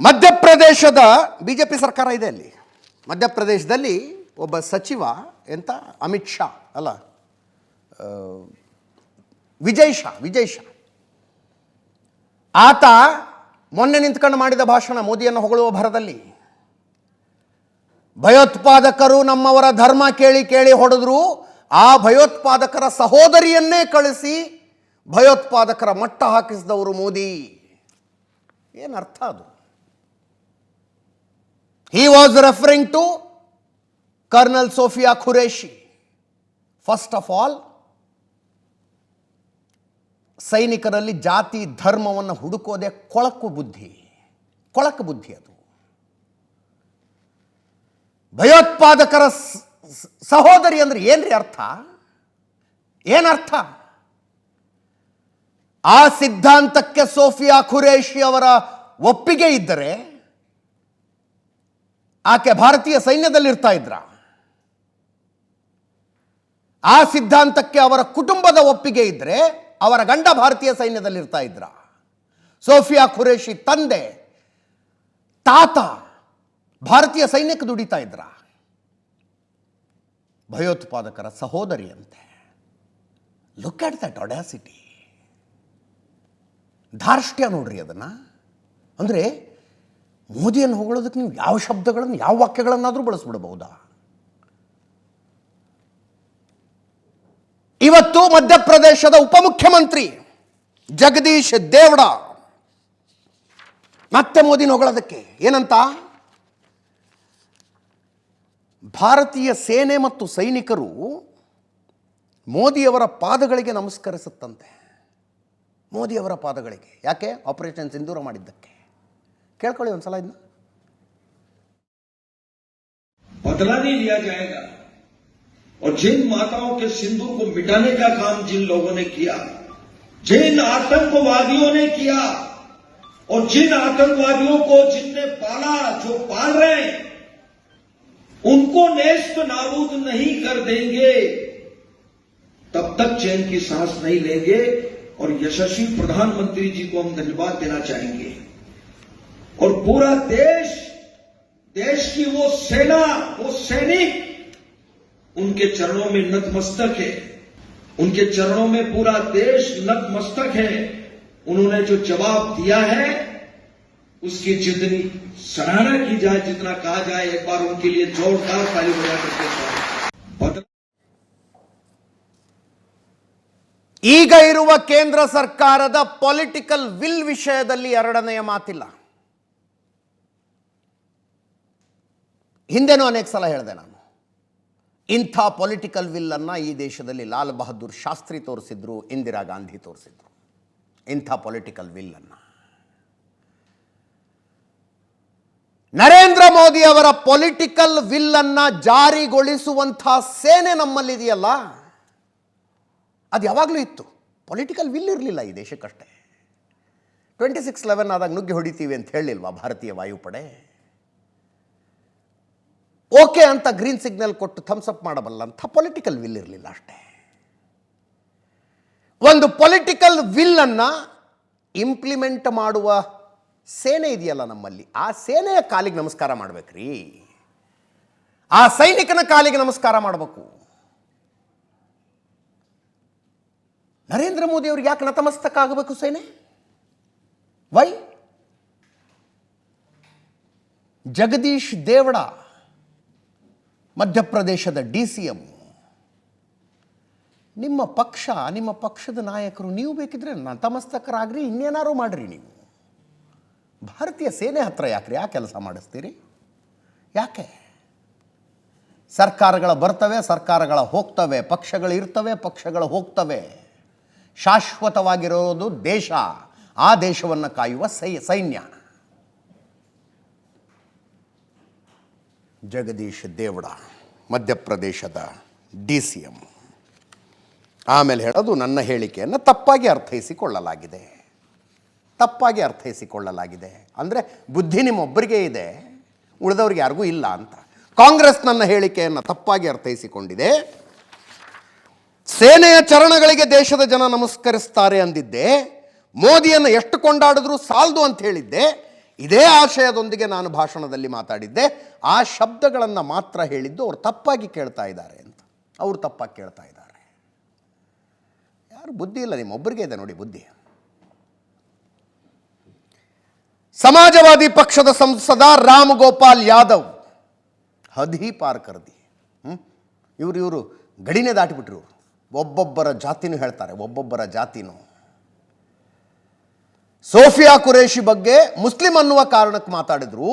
ಮಧ್ಯಪ್ರದೇಶದ B J P ಸರ್ಕಾರ ಇದೆ ಅಲ್ಲಿ. ಮಧ್ಯಪ್ರದೇಶದಲ್ಲಿ ಒಬ್ಬ ಸಚಿವ ಎಂತ? ಅಮಿತ್ ಶಾ, ಅಲ್ಲ? ವಿಜಯ್ ಶಾ ವಿಜಯ್ ಶಾ. ಆತ ಮೊನ್ನೆ ನಿಂತ್ಕೊಂಡು ಮಾಡಿದ ಭಾಷಣ ಮೋದಿಯನ್ನು ಹೊಗಳುವ ಭರದಲ್ಲಿ. ಭಯೋತ್ಪಾದಕರು ನಮ್ಮವರ ಧರ್ಮ ಕೇಳಿ ಕೇಳಿ ಹೊಡೆದ್ರು, ಆ ಭಯೋತ್ಪಾದಕರ ಸಹೋದರಿಯನ್ನೇ ಕಳಿಸಿ ಭಯೋತ್ಪಾದಕರ ಮಟ್ಟ ಹಾಕಿಸಿದವರು ಮೋದಿ. ಏನರ್ಥ ಅದು? He was referring to colonel Sofiya Qureshi first of all ಸೈನಿಕರಲ್ಲಿ ಜಾತಿ ಧರ್ಮವನ್ನು ಹುಡುಕೋದೆ ಕೊಳಕು ಬುದ್ಧಿ. ಕೊಳಕು ಬುದ್ಧಿ ಅದು. ಭಯೋತ್ಪಾದಕರ ಸಹೋದರಿ ಅಂದ್ರೆ ಏನ್ರಿ ಅರ್ಥ? ಏನರ್ಥ? ಆ ಸಿದ್ಧಾಂತಕ್ಕೆ ಸೋಫಿಯಾ ಖುರೇಶಿ ಅವರ ಒಪ್ಪಿಗೆ ಇದ್ದರೆ ಆಕೆ ಭಾರತೀಯ ಸೈನ್ಯದಲ್ಲಿ ಇರ್ತಾ ಇದ್ರ. ಆ ಸಿದ್ಧಾಂತಕ್ಕೆ ಅವರ ಕುಟುಂಬದ ಒಪ್ಪಿಗೆ ಇದ್ದರೆ ಅವರ ಗಂಡ ಭಾರತೀಯ ಸೈನ್ಯದಲ್ಲಿ ಇರ್ತಾ ಇದ್ರ. ಸೋಫಿಯಾ ಖುರೇಶಿ ತಂದೆ, ತಾತ ಭಾರತೀಯ ಸೈನ್ಯಕ್ಕೆ ದುಡಿತಾ ಇದ್ರ. ಭಯೋತ್ಪಾದಕರ ಸಹೋದರಿಯಂತೆ. ಲುಕ್ ಅಟ್ ದಟ್ ಅಡ್ಯಾಸಿಟಿ ಧಾರ್ಷ್ಟ್ಯ ನೋಡ್ರಿ ಅದನ್ನ. ಅಂದರೆ ಮೋದಿಯನ್ನು ಹೊಗಳೋದಕ್ಕೆ ನೀವು ಯಾವ ಶಬ್ದಗಳನ್ನು, ಯಾವ ವಾಕ್ಯಗಳನ್ನಾದರೂ ಬಳಸ್ಬಿಡಬಹುದಾ? ಇವತ್ತು ಮಧ್ಯಪ್ರದೇಶದ ಉಪಮುಖ್ಯಮಂತ್ರಿ ಜಗದೀಶ್ ದೇವಡ ಮತ್ತೆ ಮೋದಿನ ಹೊಗಳೋದಕ್ಕೆ ಏನಂತ? ಭಾರತೀಯ ಸೇನೆ ಮತ್ತು ಸೈನಿಕರು ಮೋದಿಯವರ ಪಾದಗಳಿಗೆ ನಮಸ್ಕರಿಸುತ್ತಂತೆ. ಮೋದಿಯವರ ಪಾದಗಳಿಗೆ. ಯಾಕೆ? ಆಪರೇಷನ್ ಸಿಂಧೂರ ಮಾಡಿದ್ದಕ್ಕೆ. ಕೇಳ್ಕೊಳ್ಳಿ ಒಂದ್ಸಲ ಇದನ್ನ बदला नहीं लिया जाएगा और जिन माताओं के सिंदूर को मिटाने का काम जिन लोगों ने किया जिन आतंकवादियों ने किया और जिन आतंकवादियों को जिनने पाला जो पाल रहे हैं उनको नेस्त नाबूद नहीं कर देंगे तब तक चैन की सांस नहीं लेंगे और यशस्वी प्रधानमंत्री जी को हम धन्यवाद देना चाहेंगे और पूरा देश देश की वो सेना वो सैनिक उनके चरणों में नतमस्तक है उनके चरणों में पूरा देश नतमस्तक है उन्होंने जो जवाब दिया है उसकी जितनी सराहना की जाए जितना कहा जाए एक बार उनके लिए जोरदार ताली बजा करके बदला ಈಗ ಇರುವ ಕೇಂದ್ರ ಸರ್ಕಾರದ ಪೊಲಿಟಿಕಲ್ ವಿಲ್ ವಿಷಯದಲ್ಲಿ ಎರಡನೆಯ ಮಾತಿಲ್ಲ ಹಿಂದೆನೂ ಅನೇಕ ಸಲ ಹೇಳಿದೆ ನಾನು, ಇಂಥ ಪೊಲಿಟಿಕಲ್ ವಿಲ್ಲನ್ನು ಈ ದೇಶದಲ್ಲಿ ಲಾಲ್ ಬಹದ್ದೂರ್ ಶಾಸ್ತ್ರಿ ತೋರಿಸಿದ್ರು, ಇಂದಿರಾ ಗಾಂಧಿ ತೋರಿಸಿದ್ರು. ಇಂಥ ಪೊಲಿಟಿಕಲ್ ವಿಲ್ಲನ್ನು ನರೇಂದ್ರ ಮೋದಿ ಅವರ ಪೊಲಿಟಿಕಲ್ ವಿಲ್ಲನ್ನು ಜಾರಿಗೊಳಿಸುವಂಥ ಸೇನೆ ನಮ್ಮಲ್ಲಿದೆಯಲ್ಲ, ಅದು ಯಾವಾಗಲೂ ಇತ್ತು. ಪೊಲಿಟಿಕಲ್ ವಿಲ್ ಇರಲಿಲ್ಲ ಈ ದೇಶಕ್ಕಷ್ಟೇ. ಟ್ವೆಂಟಿ ಸಿಕ್ಸ್ ಲೆವೆನ್ ಆದಾಗ ನುಗ್ಗಿ ಹೊಡಿತೀವಿ ಅಂತ ಹೇಳಿಲ್ವಾ ಭಾರತೀಯ ವಾಯುಪಡೆ? ಓಕೆ ಅಂತ ಗ್ರೀನ್ ಸಿಗ್ನಲ್ ಕೊಟ್ಟು ಥಮ್ಸ್ ಅಪ್ ಮಾಡಬಲ್ಲಂಥ ಪೊಲಿಟಿಕಲ್ ವಿಲ್ ಇರಲಿಲ್ಲ ಅಷ್ಟೇ. ಒಂದು ಪೊಲಿಟಿಕಲ್ ವಿಲ್ ಅನ್ನ ಇಂಪ್ಲಿಮೆಂಟ್ ಮಾಡುವ ಸೇನೆ ಇದೆಯಲ್ಲ ನಮ್ಮಲ್ಲಿ, ಆ ಸೇನೆಯ ಕಾಲಿಗೆ ನಮಸ್ಕಾರ ಮಾಡ್ಬೇಕ್ರಿ. ಆ ಸೈನಿಕನ ಕಾಲಿಗೆ ನಮಸ್ಕಾರ ಮಾಡಬೇಕು. ನರೇಂದ್ರ ಮೋದಿ ಅವ್ರಿಗೆ ಯಾಕೆ ನತಮಸ್ತಕ ಆಗಬೇಕು ಸೇನೆ? ವೈ ಜಗದೀಶ್ ದೇವಡ ಮಧ್ಯಪ್ರದೇಶದ ಡಿ ಸಿ ಎಂ. ನಿಮ್ಮ ಪಕ್ಷ, ನಿಮ್ಮ ಪಕ್ಷದ ನಾಯಕರು, ನೀವು ಬೇಕಿದ್ರೆ ನತಮಸ್ತಕರಾಗ್ರಿ ಇನ್ನೇನಾರು ಮಾಡ್ರಿ ನೀವು. ಭಾರತೀಯ ಸೇನೆ ಹತ್ರ ಯಾಕ್ರಿ? ಯಾಕೆ ಕೆಲಸ ಮಾಡಿಸ್ತೀರಿ? ಯಾಕೆ? ಸರ್ಕಾರಗಳ ಬರ್ತವೆ, ಸರ್ಕಾರಗಳ ಹೋಗ್ತವೆ, ಪಕ್ಷಗಳು ಇರ್ತವೆ, ಪಕ್ಷಗಳು ಹೋಗ್ತವೆ. ಶಾಶ್ವತವಾಗಿರೋದು ದೇಶ, ಆ ದೇಶವನ್ನು ಕಾಯುವ ಸೈ, ಸೈನ್ಯ. ಜಗದೀಶ್ ದೇವಡ, ಮಧ್ಯಪ್ರದೇಶದ ಡಿ ಸಿ ಎಂ. ಆಮೇಲೆ ಹೇಳೋದು ನನ್ನ ಹೇಳಿಕೆಯನ್ನು ತಪ್ಪಾಗಿ ಅರ್ಥೈಸಿಕೊಳ್ಳಲಾಗಿದೆ. ತಪ್ಪಾಗಿ ಅರ್ಥೈಸಿಕೊಳ್ಳಲಾಗಿದೆ. ಅಂದರೆ ಬುದ್ಧಿ ನಿಮ್ಮೊಬ್ಬರಿಗೆ ಇದೆ, ಉಳಿದವ್ರಿಗೆ ಯಾರಿಗೂ ಇಲ್ಲ ಅಂತ. ಕಾಂಗ್ರೆಸ್ ನನ್ನ ಹೇಳಿಕೆಯನ್ನು ತಪ್ಪಾಗಿ ಅರ್ಥೈಸಿಕೊಂಡಿದೆ. ಸೇನೆಯ ಚರಣಗಳಿಗೆ ದೇಶದ ಜನ ನಮಸ್ಕರಿಸ್ತಾರೆ ಅಂದಿದ್ದೆ. ಮೋದಿಯನ್ನು ಎಷ್ಟು ಕೊಂಡಾಡಿದ್ರು ಸಾಲದು ಅಂತ ಹೇಳಿದ್ದೆ. ಇದೇ ಆಶಯದೊಂದಿಗೆ ನಾನು ಭಾಷಣದಲ್ಲಿ ಮಾತಾಡಿದ್ದೆ, ಆ ಶಬ್ದಗಳನ್ನು ಮಾತ್ರ ಹೇಳಿದ್ದು ಅವ್ರು ತಪ್ಪಾಗಿ ಕೇಳ್ತಾ ಇದ್ದಾರೆ ಅಂತ. ಅವ್ರು ತಪ್ಪಾಗಿ ಕೇಳ್ತಾ ಇದ್ದಾರೆ. ಯಾರು ಬುದ್ಧಿ ಇಲ್ಲ ನಿಮ್ಮೊಬ್ಬರಿಗೆ ಇದೆ ನೋಡಿ ಬುದ್ಧಿ. ಸಮಾಜವಾದಿ ಪಕ್ಷದ ಸಂಸದ ರಾಮ್ ಗೋಪಾಲ್ ಯಾದವ್, ಹದಿ ಪಾರ್ಕರ್ದಿ ಇವರು ಇವರು ಗಡಿನೇ ದಾಟಿಬಿಟ್ರು ಒಬ್ಬೊಬ್ಬರ ಜಾತಿನೂ ಹೇಳ್ತಾರೆ, ಒಬ್ಬೊಬ್ಬರ ಜಾತಿನೂ. ಸೋಫಿಯಾ ಕುರೇಶಿ ಬಗ್ಗೆ ಮುಸ್ಲಿಂ ಅನ್ನುವ ಕಾರಣಕ್ಕೆ ಮಾತಾಡಿದ್ರು.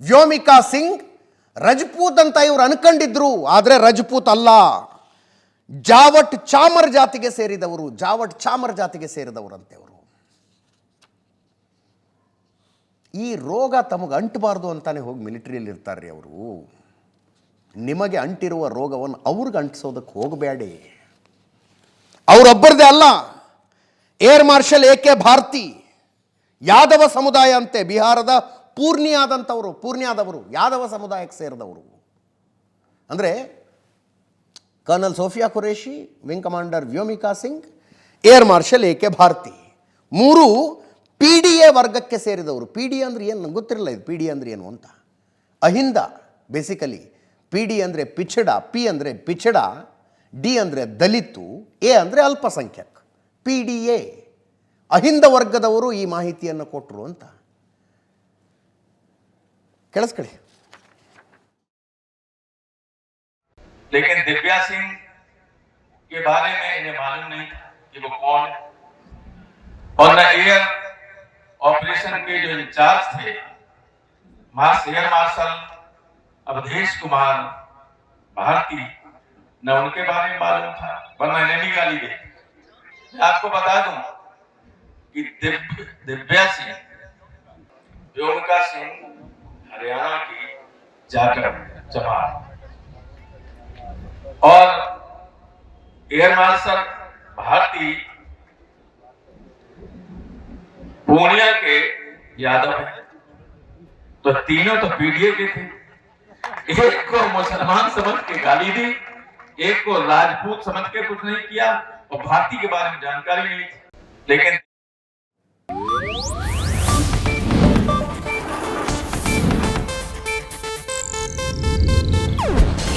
ವ್ಯೋಮಿಕಾ ಸಿಂಗ್, ರಜಪೂತ್ ಅಂತ ಇವ್ರು ಅನ್ಕೊಂಡಿದ್ರು, ಆದರೆ ರಜಪೂತ್ ಅಲ್ಲ. ಜಾವಟ್ ಚಾಮರ್ ಜಾತಿಗೆ ಸೇರಿದವರು, ಜಾವಟ್ ಚಾಮರ್ ಜಾತಿಗೆ ಸೇರಿದವರಂತೆ ಅವರು ಈ ರೋಗ ತಮಗೆ ಅಂಟಬಾರ್ದು ಅಂತಾನೆ ಹೋಗಿ ಮಿಲಿಟರಿಯಲ್ಲಿ ಇರ್ತಾರೆ ಅವರು. ನಿಮಗೆ ಅಂಟಿರುವ ರೋಗವನ್ನು ಅವ್ರಿಗೆ ಅಂಟಿಸೋದಕ್ಕೆ ಹೋಗಬೇಡಿ ಅವರೊಬ್ಬರದೇ ಅಲ್ಲ, air marshal A K Bharti. Yadav ಸಮುದಾಯ ಅಂತೆ ಬಿಹಾರದ ಪೂರ್ಣಿಯಾದಂಥವರು, ಪೂರ್ಣಿಯಾದವರು, ಯಾದವ ಸಮುದಾಯಕ್ಕೆ ಸೇರಿದವರು. ಅಂದರೆ colonel Sofiya Qureshi wing commander Vyomika Singh, air marshal A K Bharti. ಮೂರು ಪಿ ಡಿ ಎ ವರ್ಗಕ್ಕೆ ಸೇರಿದವರು. ಪಿ ಡಿ ಅಂದರೆ ಏನು ನಂಗೆ ಗೊತ್ತಿರಲಿಲ್ಲ ಇದು ಪಿ ಡಿ ಅಂದರೆ ಏನು ಅಂತ. ಅಹಿಂದ ಬೇಸಿಕಲಿ ಪಿ ಡಿ ಅಂದರೆ ಪಿಚಡ ಪಿ ಅಂದರೆ ಪಿಚಡ ಡಿ ಅಂದರೆ ದಲಿತು, ಎ ಅಂದರೆ ಅಲ್ಪಸಂಖ್ಯಕ್. P D A. ಅಹಿಂದ ವರ್ಗದವರು ಈ ಮಾಹಿತಿಯನ್ನು ಕೊಟ್ಟರು ಅಂತ ಕೇಳಿಸ್ಕೊಳ್ಳಿ लेकिन दिव्या सिंह के बारे में इन्हें मालूम नहीं था कि वो कौन है और न एयर ऑपरेशन के जो इंचार्ज थे Mars air marshal Awadhesh Kumar Bharti न उनके बारे में मालूम था वरना इन्हें भी गाली दे मैं आपको बता दूं कि दिव्य सिंह सिंह, हरियाणा की जाकर जमात और एयर मार्शल भारती पूर्णिया के यादव हैं। तो तीनों तो पीडीए के थे। एक को मुसलमान समझ के गाली दी, एक को राजपूत समझ के कुछ नहीं किया, और भारती के बारे में जानकारी नहीं थी। लेकिन